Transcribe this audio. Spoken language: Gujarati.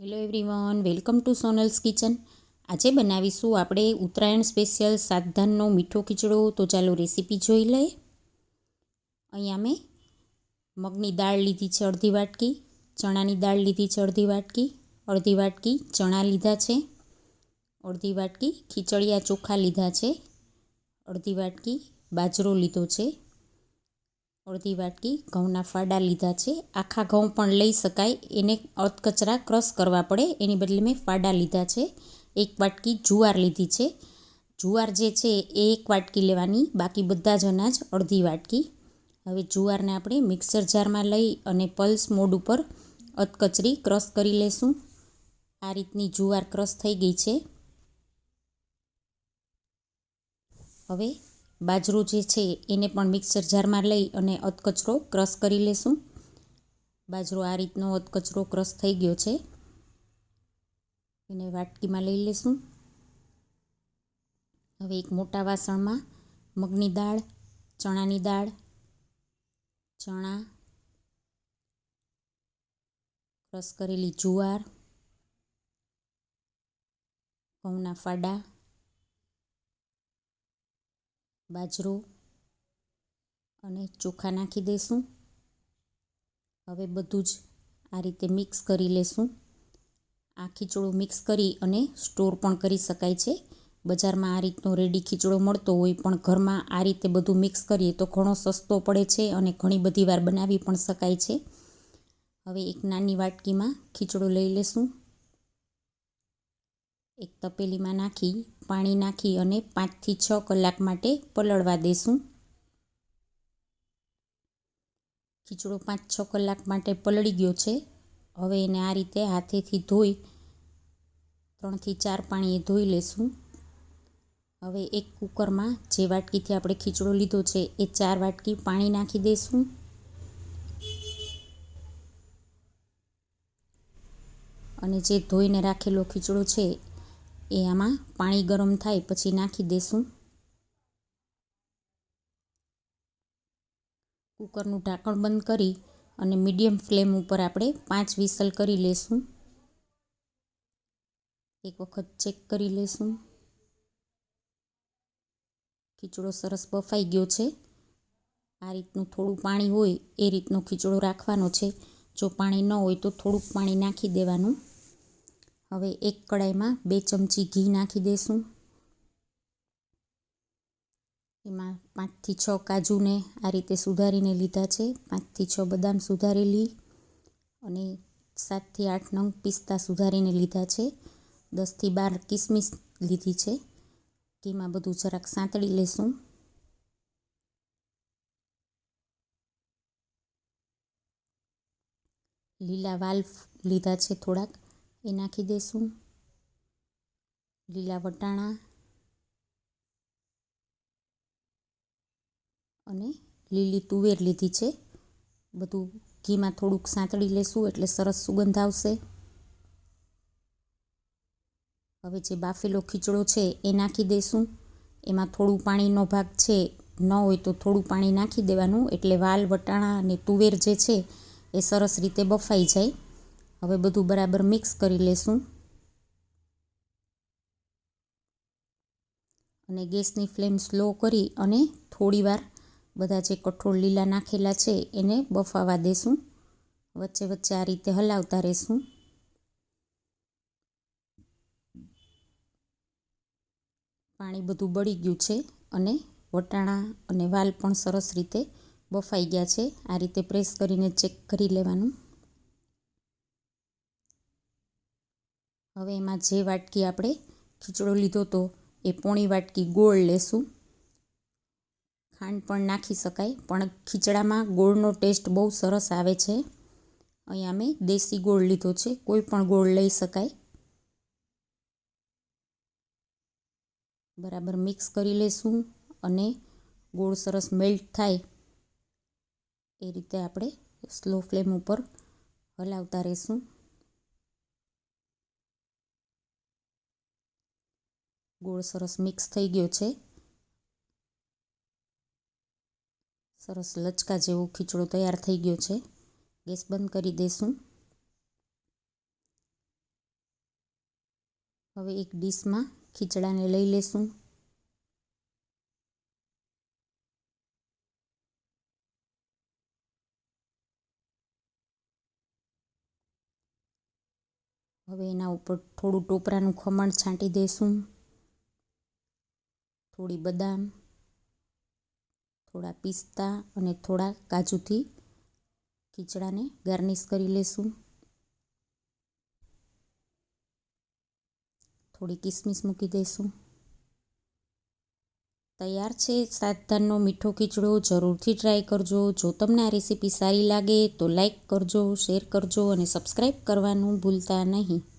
Hello everyone welcome to Sonal's kitchen આજે બનાવીશું આપણે ઉત્તરાયણ સ્પેશિયલ સાતધાનનો મીઠો ખીચડો. તો ચાલો રેસીપી જોઈ લઈએ. અહીંયા મેં મગની દાળ લીધી છે અડધી વાટકી, ચણાની દાળ લીધી છે અડધી વાટકી અડધી વાટકી ચણા લીધા છે, અડધી વાટકી ખીચડિયા ચોખા લીધા છે, અડધી વાટકી બાજરો લીધો છે અડધી વાટકી ઘઉંના ફાડા લીધા છે. આખા ઘઉં પણ લઈ શકાય. એને અધકચરા ક્રશ કરવા પડે. એની બદલે મેં ફાડા લીધા છે. એક વાટકી જુવાર લીધી છે. જુવાર જે છે એ એક વાટકી લેવાની. બાકી બધા જ અનાજ અડધી વાટકી. હવે જુવારને આપણે મિક્સર જારમાં લઈ અને પલ્સ મોડ ઉપર અધકચરી ક્રશ કરી લેશું. આ રીતની જુવાર ક્રશ થઈ ગઈ છે. હવે બાજરો જે છે એને પણ મિક્સર જારમાં લઈ અને અધકચરો ક્રશ કરી લેશું. બાજરો આ રીતનો અધકચરો ક્રશ થઈ ગયો છે. એને વાટકીમાં લઈ લેશું. હવે એક મોટા વાસણમાં મગની દાળ, ચણાની દાળ, ચણા, ક્રશ કરેલી જુવાર, ઘઉંના ફાડા બાજરો અને ચોખા નાખી દઈશું હવે બધું જ આ રીતે મિક્સ કરી લેશું. આ ખીચડો મિક્સ કરી અને સ્ટોર પણ કરી શકાય છે. બજારમાં આ રીતનો રેડી ખીચડો મળતો હોય પણ ઘરમાં આ રીતે બધું મિક્સ કરીએ તો ઘણો સસ્તો પડે છે અને ઘણી બધી વાર બનાવી પણ શકાય છે. હવે એક નાની વાટકીમાં ખીચડો લઈ લેશું. એક તપેલીમાં નાખી, પાણી નાખી અને પાંચથી છ કલાક માટે પલળવા દેશું. ખીચડો પાંચ છ કલાક માટે પલળી ગયો છે. હવે એને આ રીતે હાથેથી ધોઈ, ત્રણથી ચાર પાણીએ ધોઈ લેશું. હવે એક કુકરમાં જે વાટકીથી આપણે ખીચડો લીધો છે, એ ચાર વાટકી પાણી નાખી દઈશું અને જે ધોઈને રાખેલો ખીચડો છે એ આમાં પાણી ગરમ થાય પછી નાખી દઈશું કુકરનું ઢાંકણ બંધ કરી અને મીડિયમ ફ્લેમ ઉપર આપણે પાંચ વિસલ કરી લેશું. એક વખત ચેક કરી લેશું. ખીચડો સરસ બફાઈ ગયો છે. આ રીતનું થોડું પાણી હોય એ રીતનો ખીચડો રાખવાનો છે. જો પાણી ન હોય તો થોડુંક પાણી નાખી દેવાનું. હવે એક કડાઈમાં બે ચમચી ઘી નાખી દઈશું એમાં પાંચથી છ કાજુને આ રીતે સુધારીને લીધા છે. પાંચથી છ બદામ સુધારેલી અને સાતથી આઠ નંગ પિસ્તા સુધારીને લીધા છે. દસથી બાર કિસમિસ લીધી છે. ઘીમાં બધું જરાક સાંતળી લેશું. લીલા વાલ લીધા છે થોડાક. એ નાખી દઈશું લીલા વટાણા અને લીલી તુવેર લીધી છે. બધું ઘીમાં થોડુંક સાંતળી લેશું એટલે સરસ સુગંધ આવશે. હવે જે બાફેલો ખીચડો છે એ નાખી દઈશું એમાં થોડું પાણીનો ભાગ છે, ન હોય તો થોડું પાણી નાખી દેવાનું. એટલે વાલ, વટાણા અને તુવેર જે છે એ સરસ રીતે બફાઈ જાય. હવે બધું બરાબર મિક્સ કરી લેશું. અને ગેસની ફ્લેમ સ્લો કરી અને થોડીવાર બધા જે કઠોળ લીલા નાખેલા છે એને બફાવા દેશું. વચ્ચે વચ્ચે આ રીતે હલાવતા રહેશું. પાણી બધું બળી ગયું છે અને વટાણા અને વાલ પણ સરસ રીતે બફાઈ ગયા છે. આ રીતે પ્રેસ કરીને ચેક કરી લેવાનું. હવે એમાં જે વાટકી આપણે ખીચડો લીધો તો એ પોણી વાટકી ગોળ લેશું. ખાંડ પણ નાખી શકાય, પણ ખીચડામાં ગોળનો ટેસ્ટ બહુ સરસ આવે છે. અહીંયા મેં દેશી ગોળ લીધો છે, કોઈ પણ ગોળ લઈ શકાય. બરાબર મિક્સ કરી લેશું અને ગોળ સરસ મેલ્ટ થાય. એ રીતે આપણે સ્લો ફ્લેમ ઉપર હલાવતા રહીશું. ગોળ સરસ મિક્સ થઈ ગયો છે. સરસ લચકા જેવો ખીચડો તૈયાર થઈ ગયો છે. ગેસ બંધ કરી દઈશું હવે એક ડીશમાં ખીચડાને લઈ લેશું. હવે એના ઉપર થોડું ટોપરાનું ખમણ છાંટી દઈશું થોડી બદામ, થોડા પિસ્તા અને થોડા કાજુથી ખીચડાને ગાર્નિશ કરી લેશું. થોડી કિસમિસ મૂકી દઈશું. તૈયાર છે સાતધાનનો મીઠો ખીચડો, જરૂરથી ટ્રાય કરજો. જો તમને આ રેસીપી સારી લાગે તો લાઈક કરજો, શેર કરજો અને સબસ્ક્રાઈબ કરવાનું ભૂલતા નહીં.